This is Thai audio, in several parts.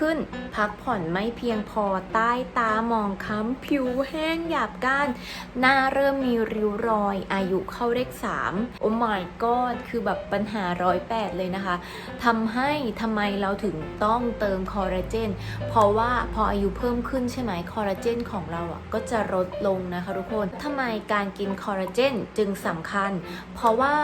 ขึ้น พักผ่อนไม่เพียงพอใต้ตาหมองค้ำผิวแห้งหยาบก้าน หน้าเริ่มมีริ้วรอย อายุเข้าเลข3โอ้ my god คือแบบปัญหาร้อยแปดเลยนะคะทำให้ทำไมเราถึงต้องเติมคอลลาเจน เพราะว่าพออายุเพิ่มขึ้นใช่ไหมคอลลาเจนของเราอะก็จะลดลงนะคะทุกคนทำไมการกินคอลลาเจนจึงสำคัญ เพราะว่า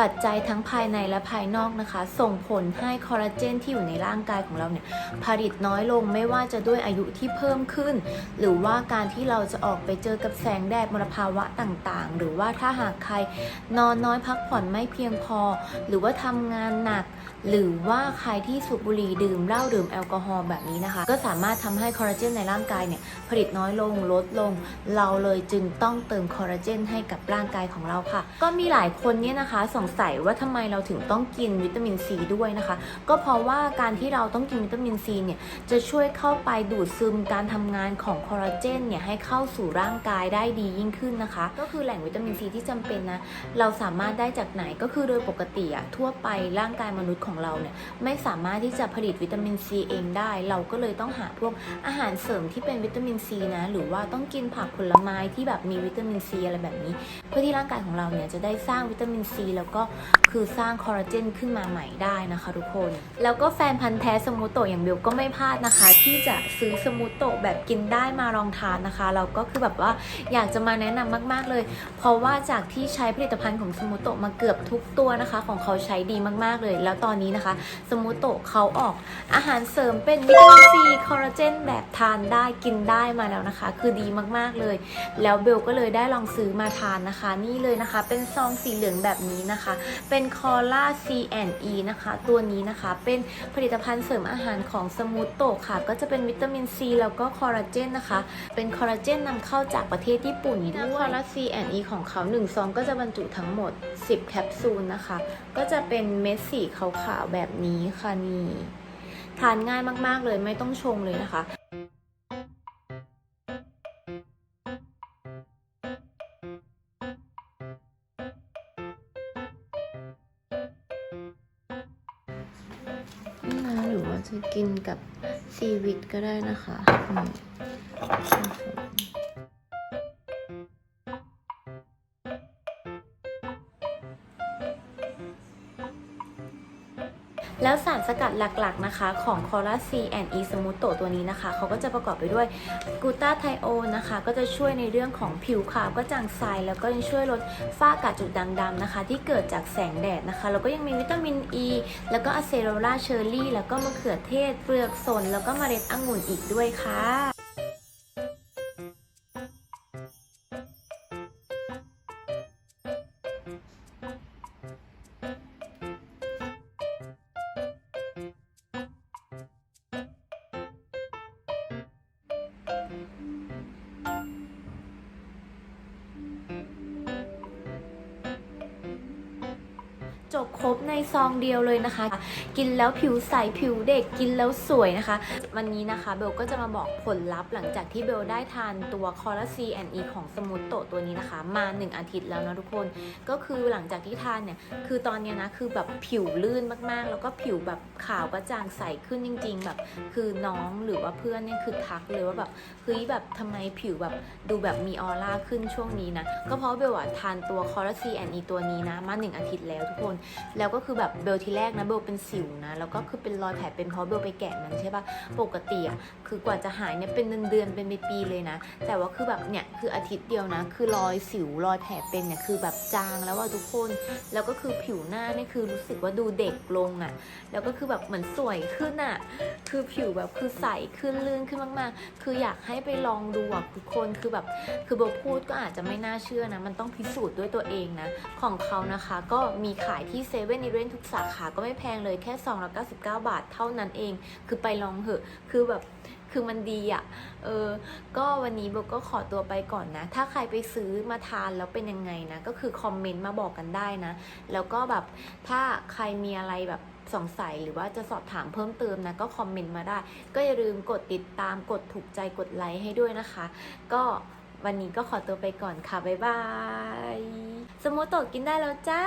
ปัจจัยทั้งภายในและภายนอกนะคะ ส่งผลให้คอลลาเจนที่อยู่ในร่างกายของเราเนี่ยผลิตน้อยลงไม่ว่าจะด้วยอายุที่เพิ่มขึ้น หรือว่าการที่เราจะออกไปเจอกับแสงแดดมลภาวะต่างๆ หรือว่าถ้าหากใครนอนน้อยพักผ่อนไม่เพียงพอ หรือว่าทำงานหนัก หรือว่าใครที่สูบบุหรี่ดื่มเหล้าดื่มแอลกอฮอล์แบบนี้นะคะ ก็สามารถทำให้คอลลาเจนในร่างกายเนี่ยผลิตน้อยลงลดลง เราเลยจึงต้องเติมคอลลาเจนให้กับร่างกายของเราค่ะ ก็มีหลายคนเนี่ยนะคะสงสัยว่าทำไมเราถึงต้องกินวิตามินซีด้วยนะคะ ก็เพราะว่าการที่เราต้องกินวิตามินซีเนี่ยจะช่วยเข้าไปดูดซึมการทำงานของคอลลาเจนเนี่ยให้เข้าสู่ร่างกายได้ดียิ่งขึ้นนะคะ ก็คือแหล่งวิตามินซีที่จำเป็นนะเราสามารถได้จากไหนก็คือโดยปกติอะทั่วไปร่างกายมนุษย์ของเราเนี่ยไม่สามารถที่จะผลิตวิตามินซีเองได้ เราก็เลยต้องหาพวกอาหารเสริมที่เป็นวิตามินซีนะหรือว่าต้องกินผักผลไม้ที่แบบมีวิตามินซีอะไรแบบนี้ เพื่อที่ร่างกายของเราเนี่ยจะได้สร้างวิตามินซีแล้วก็คือสร้างคอลลาเจนขึ้นมาใหม่ได้นะคะทุกคน แล้วก็แฟนพันธ์แท้สมูโตะอย่างเบลก็ไม่พลาดนะคะ ที่จะซื้อสมูโตะแบบกินได้มาลองทานนะคะ เราก็คือแบบว่าอยากจะมาแนะนำมากๆเลย เพราะว่าจากที่ใช้ผลิตภัณฑ์ของสมูโตะมาเกือบทุกตัวนะคะ ของเขาใช้ดีมากๆเลย แล้วตอนนี้นะคะสมูโตะเขาออกอาหารเสริมเป็นวิตามินซีคอลลาเจนแบบทานได้กินได้มาแล้วนะคะ คือดีมากๆเลย แล้วเบลก็เลยได้ลองซื้อมาทานนะคะ นี่เลยนะคะ เป็นซองสีเหลืองแบบนี้นะคะเป็นคอล่า C&E นะคะ ตัวนี้นะคะเป็นผลิตภัณฑ์เสริมอาหารของสมูทโตค่ะ ก็จะเป็นวิตามินซีแล้วก็คอลลาเจนนะคะ เป็นคอลลาเจนนำเข้าจากประเทศญี่ปุ่นด้วยคอล่า C&E ของเขา1ซองก็จะบรรจุทั้งหมด 10 แคปซูลนะคะ ก็จะเป็นเม็ดสีขาวๆแบบนี้ค่ะนี่ทานง่ายมากๆเลยไม่ต้องชงเลยนะคะ นะหรือว่าจะกินกับซีวิตก็ได้นะคะ แล้วสารสกัดหลักๆนะคะของคอลลาซีแอนอีสมูโตตัวนี้นะคะเขาก็จะประกอบไปด้วยกูตาไทโอนนะคะก็จะช่วยในเรื่องของผิวขาวก็จางใสแล้วก็ยังช่วยลดฝ้ากัดจุดด่างดำนะคะ ที่เกิดจากแสงแดดนะคะ แล้วก็ยังมีวิตามินอ e, ีแล้วก็อะเซโรลาเชอร์รี่แล้วก็มะเขือเทศเปลือกสน แล้วก็เมล็ดองุ่นอีกด้วยค่ะ จบครบในซองเดียวเลยนะคะ กินแล้วผิวใสผิวเด็กกินแล้วสวยนะคะ วันนี้นะคะเบลก็จะมาบอกผลลัพธ์หลังจากที่เบลได้ทานตัวคอลลาซีแอนอีของสมูทโตตัวนี้นะคะ มา 1 อาทิตย์แล้วนะทุกคน ก็คือหลังจากที่ทานเนี่ย คือตอนเนี้ยนะ คือแบบผิวลื่นมากๆ แล้วก็ผิวแบบขาวกระจ่างใสขึ้นจริง ๆ แบบ คือน้องหรือว่าเพื่อนเนี่ยคือทักเลยว่าแบบเฮ้ยแบบทำไมผิวแบบดูแบบมีออร่าขึ้นช่วงนี้นะก็เพราะเบลอะทานตัวคอลลาซีแอนอีตัวนี้นะมาหนึ่งอาทิตย์แล้วทุกคนแล้วก็คือแบบเบลทีแรกนะเบลเป็นสิวนะแล้วก็คือเป็นรอยแผลเป็นเพราะเบลไปแกะมันใช่ปะปกติอะคือกว่าจะหายเนี่ยเป็นเดือนๆเป็นปีเลยนะ แต่ว่าคือแบบเนี่ยคืออาทิตย์เดียวนะ คือรอยสิวรอยแผลเป็นเนี่ยคือแบบจางแล้วว่าทุกคน แล้วก็คือผิวหน้าเนี่ยคือรู้สึกว่าดูเด็กลงอะ แล้วก็คือแบบเหมือนสวยขึ้นอะ คือผิวแบบคือใสขึ้นลื่นขึ้นมากๆ คืออยากให้ไปลองดูอะทุกคนคือแบบคือเบลพูดก็อาจจะไม่น่าเชื่อนะ มันต้องพิสูจน์ด้วยตัวเองนะ ของเขานะคะก็มีขายที่เซเว่นอีเวนทุกสาขาก็ไม่แพงเลยแค่299 บาทเท่านั้นเอง คือไปลองเหอะคือแบบคือมันดีอะ่ะ เออ ก็วันนี้เบก็ขอตัวไปก่อนนะ ถ้าใครไปซื้อมาทานแล้วเป็นยังไงนะ ก็คือคอมเมนต์มาบอกกันได้นะ แล้วก็แบบถ้าใครมีอะไรแบบสงสัยหรือว่าจะสอบถามเพิ่มเติมนะ ก็คอมเมนต์มาได้ ก็อย่าลืมกดติดตามกดถูกใจกดไลค์ให้ด้วยนะคะ ก็วันนี้ก็ขอตัวไปก่อนค่ะ บ๊ายบาย สมูโตกินได้แล้วจ้า